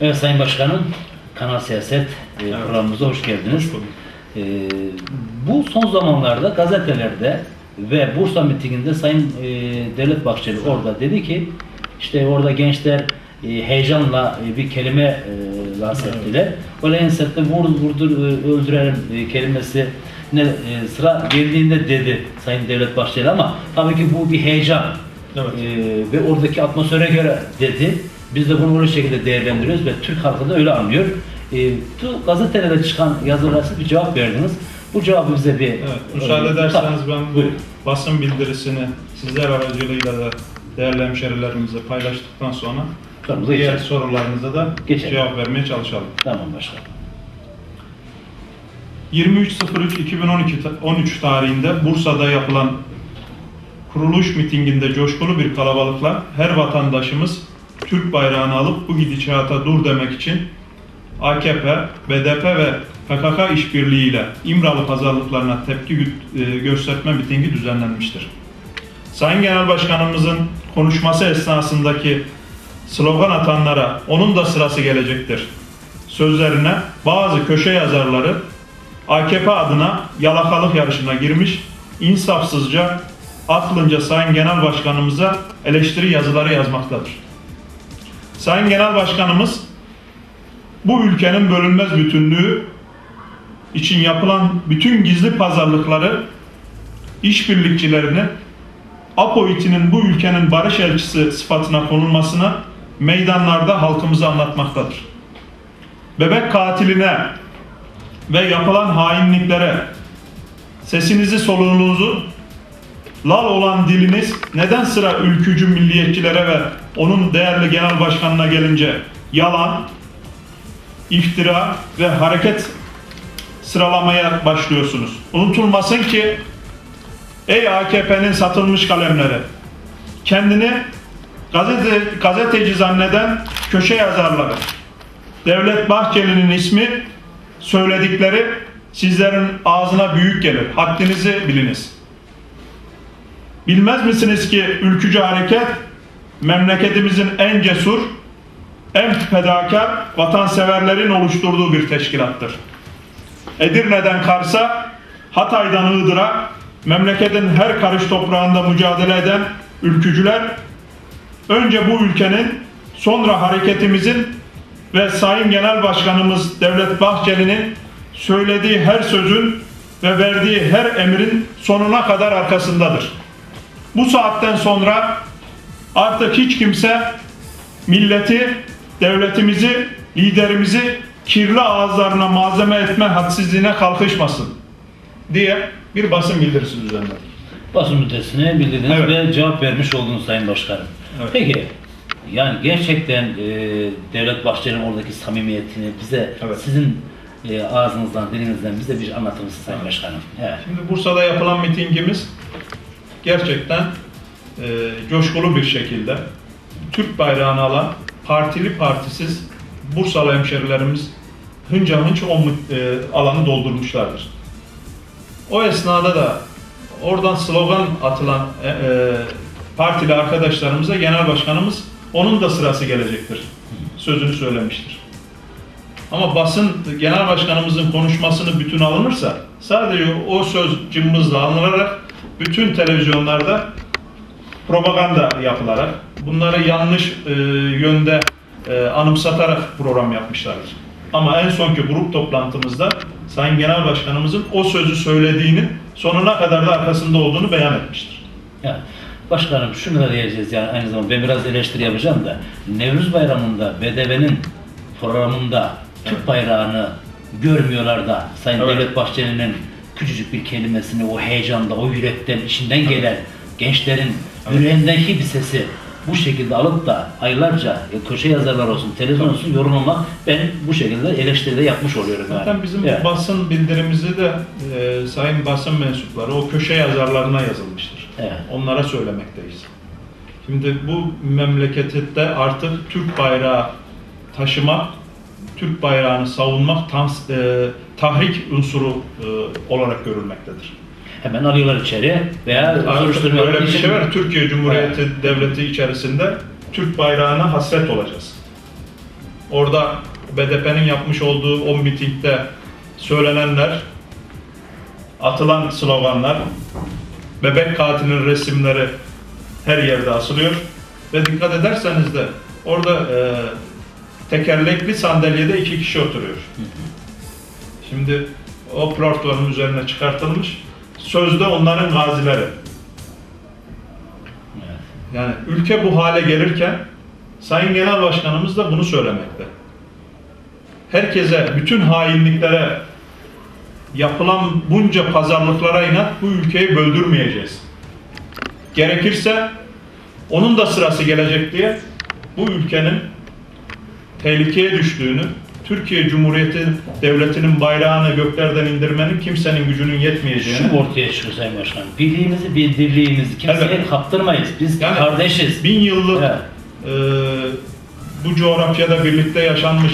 Evet Sayın Başkanım, Kanal Siyaset e, programımıza hoş geldiniz. Hoş bulduk. E, bu son zamanlarda gazetelerde ve Bursa mitinginde Sayın e, Devlet Bahçeli orada dedi ki işte orada gençler e, heyecanla e, bir kelime e, lanse Evet. ettiler. Öyle ensette vur, vurdur, e, öldürelim e, kelimesi ne e, sıra geldiğinde dedi Sayın Devlet Bahçeli ama tabii ki bu bir heyecan. Evet. Ee, ve oradaki atmosfere göre dedi. Biz de bunu öyle şekilde değerlendiriyoruz ve Türk halkı da öyle anlıyor. Bu gazetelerde çıkan yazılara siz bir cevap verdiniz. Bu cevabı bize bir... Evet, müsaade ederseniz ben bu basın bildirisini sizler aracılığıyla da değerli hemşerilerimize paylaştıktan sonra Sorumuza diğer geçelim. sorularınıza da Geçelim. cevap vermeye çalışalım. Tamam başkanım. 23.03.2012 ta- 13 tarihinde Bursa'da yapılan kuruluş mitinginde coşkulu bir kalabalıkla her vatandaşımız Türk bayrağını alıp bu gidişata dur demek için AKP, BDP ve PKK işbirliğiyle İmralı pazarlıklarına tepki e, gösterme mitingi düzenlenmiştir. Sayın Genel Başkanımızın konuşması esnasındaki slogan atanlara onun da sırası gelecektir. Sözlerine bazı köşe yazarları AKP adına yalakalık yarışına girmiş, insafsızca, aklınca Sayın Genel Başkanımıza eleştiri yazıları yazmaktadır. Sayın Genel Başkanımız bu ülkenin bölünmez bütünlüğü için yapılan bütün gizli pazarlıkları işbirlikçilerini APOİT'inin bu ülkenin barış elçisi sıfatına konulmasına meydanlarda halkımıza anlatmaktadır. Bebek katiline ve yapılan hainliklere sesinizi soluğunuzu lal olan diliniz neden sıra ülkücü milliyetçilere ve onun değerli genel başkanına gelince yalan, iftira ve hareket sıralamaya başlıyorsunuz. Unutulmasın ki ey AKP'nin satılmış kalemleri kendini gazete, gazeteci zanneden köşe yazarları Devlet Bahçeli'nin ismi söyledikleri sizlerin ağzına büyük gelir. Haddinizi biliniz. Bilmez misiniz ki ülkücü hareket memleketimizin en cesur, en fedakar vatanseverlerin oluşturduğu bir teşkilattır. Edirne'den Kars'a, Hatay'dan Iğdır'a, memleketin her karış toprağında mücadele eden ülkücüler önce bu ülkenin sonra hareketimizin ve Sayın Genel Başkanımız Devlet Bahçeli'nin söylediği her sözün ve verdiği her emrin sonuna kadar arkasındadır. Bu saatten sonra artık hiç kimse milleti, devletimizi, liderimizi kirli ağızlarına malzeme etme hadsizliğine kalkışmasın diye bir basın bildirisi düzenledi. Basın müddetini bildirdiniz Evet. ve cevap vermiş oldunuz Sayın Başkanım. Evet. Peki, yani gerçekten e, Devlet Bahçeli'nin oradaki samimiyetini bize Evet. sizin e, ağzınızdan, dilinizden bize bir anlatır mısınız Sayın Başkanım? Evet. Şimdi Bursa'da yapılan mitingimiz gerçekten e, coşkulu bir şekilde Türk bayrağını alan partili partisiz Bursalı hemşerilerimiz hınca hınç o e, alanı doldurmuşlardır. O esnada da oradan slogan atılan e, e, partili arkadaşlarımıza genel başkanımız onun da sırası gelecektir sözünü söylemiştir. Ama basın genel başkanımızın konuşmasını bütün alınırsa sadece o söz cımbızla alınarak bütün televizyonlarda propaganda yapılarak bunları yanlış e, yönde e, anımsatarak program yapmışlardır. Ama en sonki grup toplantımızda Sayın Genel Başkanımızın o sözü söylediğinin sonuna kadar da arkasında olduğunu beyan etmiştir. Yani başkanım şunu da diyeceğiz yani aynı zamanda ben biraz eleştiri yapacağım da Nevruz Bayramı'nda BDV'nin programında Türk bayrağını görmüyorlar da Sayın Evet. Devlet Bahçeli'nin küçücük bir kelimesini o heyecanda, o yürekten, içinden gelen gençlerin yüreğindeki bir sesi bu şekilde alıp da aylarca e, köşe yazarlar olsun, televizyon olsun yorumlamak ben bu şekilde eleştiride yapmış oluyorum yani. Zaten bizim Evet. basın bildirimizi de e, sayın basın mensupları o köşe yazarlarına yazılmıştır. Evet. Onlara söylemekteyiz. Şimdi bu memlekette artık Türk bayrağı taşımak, Türk bayrağını savunmak tam, e, tahrik unsuru e, olarak görülmektedir. Hemen alıyorlar içeri veya soruşturma böyle bir şey var. Türkiye Cumhuriyeti Devleti içerisinde Türk bayrağına hasret olacağız. Orada BDP'nin yapmış olduğu o mitingde söylenenler, atılan sloganlar, bebek katilinin resimleri her yerde asılıyor. Ve dikkat ederseniz de orada e, tekerlekli sandalyede iki kişi oturuyor. Şimdi o platformun üzerine çıkartılmış. Sözde onların gazileri. Yani ülke bu hale gelirken Sayın Genel Başkanımız da bunu söylemekte. Herkese, bütün hainliklere, yapılan bunca pazarlıklara inat bu ülkeyi böldürmeyeceğiz. Gerekirse onun da sırası gelecek diye bu ülkenin tehlikeye düştüğünü, Türkiye Cumhuriyeti Devleti'nin bayrağını göklerden indirmenin kimsenin gücünün yetmeyeceğini Şu ortaya çıkıyor Sayın Başkanım. Birliğimizi, bir dirliğimizi kimseye Evet. kaptırmayız. Biz Yani kardeşiz. bin yıllık Evet. e, bu coğrafyada birlikte yaşanmış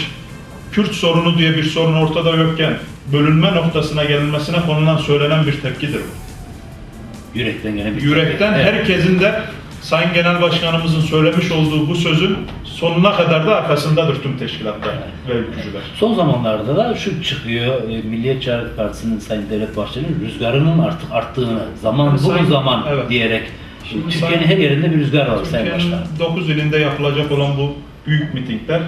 Kürt sorunu diye bir sorun ortada yokken bölünme noktasına gelinmesine konulan söylenen bir tepkidir bu. Yürekten gene bir Yürekten Evet. herkesin de Sayın Genel Başkanımızın söylemiş olduğu bu sözün sonuna kadar da arkasındadır tüm teşkilatlar ve ülkücüler. Son zamanlarda da şu çıkıyor, e, Milliyetçi Hareket Partisi'nin Sayın Devlet Bahçeli'nin rüzgarının artık arttığını, zaman bu Sayın- zaman evet. diyerek, Şimdi Türkiye'nin her yerinde bir rüzgar var Sayın Başkanım. 9 ilinde yapılacak olan bu büyük mitingler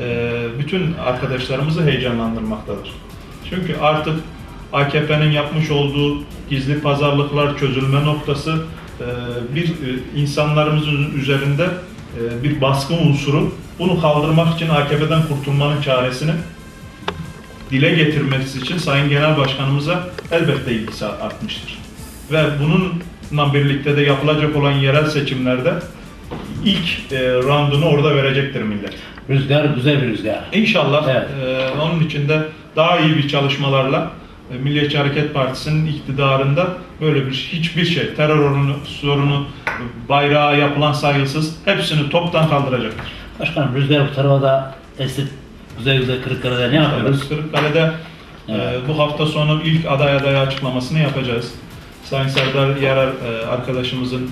e, bütün arkadaşlarımızı heyecanlandırmaktadır. Çünkü artık AKP'nin yapmış olduğu gizli pazarlıklar çözülme noktası bir e, insanlarımızın üzerinde e, bir baskı unsuru. Bunu kaldırmak için AKP'den kurtulmanın çaresini dile getirmesi için Sayın Genel Başkanımıza elbette ilgisi artmıştır. Ve bununla birlikte de yapılacak olan yerel seçimlerde ilk e, randını orada verecektir millet. Rüzgar güzel bir rüzgar. İnşallah Evet. e, onun için de daha iyi bir çalışmalarla Milliyetçi Hareket Partisi'nin iktidarında böyle bir hiçbir şey, terör sorunu, sorunu bayrağa yapılan saygısız hepsini toptan kaldıracaktır. Başkanım rüzgar bu tarafa da esip güzel güzel Kırıkkale'de ne yapıyoruz? Evet, Kırıkkale'de Evet. e, bu hafta sonu ilk aday adayı açıklamasını yapacağız. Sayın Serdar Yarar e, arkadaşımızın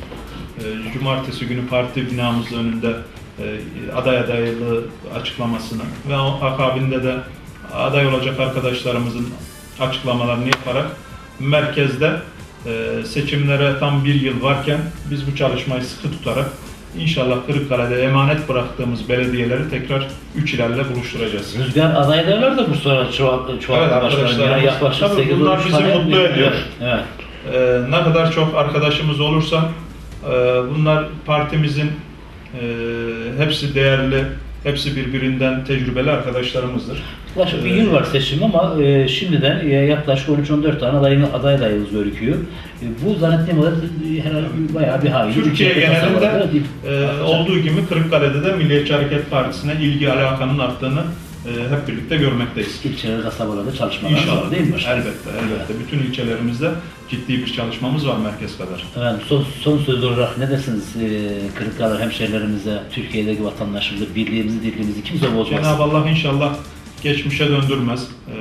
e, cumartesi günü parti binamız önünde e, aday adaylığı açıklamasını ve o akabinde de aday olacak arkadaşlarımızın açıklamalarını yaparak merkezde e, seçimlere tam bir yıl varken biz bu çalışmayı sıkı tutarak inşallah Kırıkkale'de emanet bıraktığımız belediyeleri tekrar üç ilerle buluşturacağız. Rüzgar adaylarlar da bu sıra çoğalttı. çoğalttı Evet, Yani yaklaşık tabii 8 bunlar bizi mutlu ediyor. Evet. Ee, ne kadar çok arkadaşımız olursa e, bunlar partimizin e, hepsi değerli, hepsi birbirinden tecrübeli arkadaşlarımızdır. Yaklaşık bir yıl var seçim ama e, şimdiden e, yaklaşık 13-14 tane aday, aday adayımız gözüküyor. E, bu zannettiğim kadar e, herhalde bayağı bir hayli. Türkiye genelinde e, olduğu gibi Kırıkkale'de de Milliyetçi Hareket Partisi'ne ilgi alakanın arttığını e, hep birlikte görmekteyiz. İlçeler, kasabalarda çalışmalar İnşallah. var değil mi başkanım? Elbette, elbette. Bütün ilçelerimizde ciddi bir çalışmamız var merkez kadar. Evet, son, son söz olarak ne dersiniz e, Kırıkkale hemşehrilerimize, Türkiye'deki vatandaşımıza, birliğimizi, dirliğimizi kimse bozmaz. Cenab-ı Allah inşallah geçmişe döndürmez. Ee,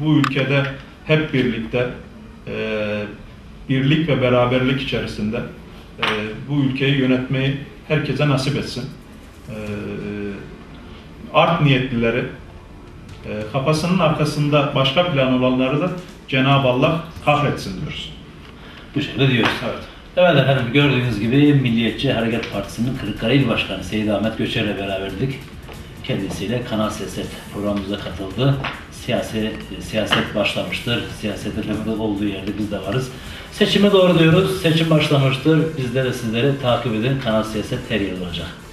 bu ülkede hep birlikte e, birlik ve beraberlik içerisinde e, bu ülkeyi yönetmeyi herkese nasip etsin. Ee, art niyetlileri, e, kafasının arkasında başka plan olanları da Cenab-ı Allah kahretsin diyoruz. Bu şekilde diyoruz. Evet. Evet efendim gördüğünüz gibi Milliyetçi Hareket Partisi'nin Kırıkkale İl Başkanı Seyit Ahmet Göçer'le beraberdik. Kendisiyle Kanal Siyaset programımıza katıldı. Siyasi, siyaset başlamıştır. Siyasetin olduğu yerde biz de varız. Seçime doğru diyoruz. Seçim başlamıştır. Bizleri sizleri takip edin. Kanal Siyaset her yıl olacak.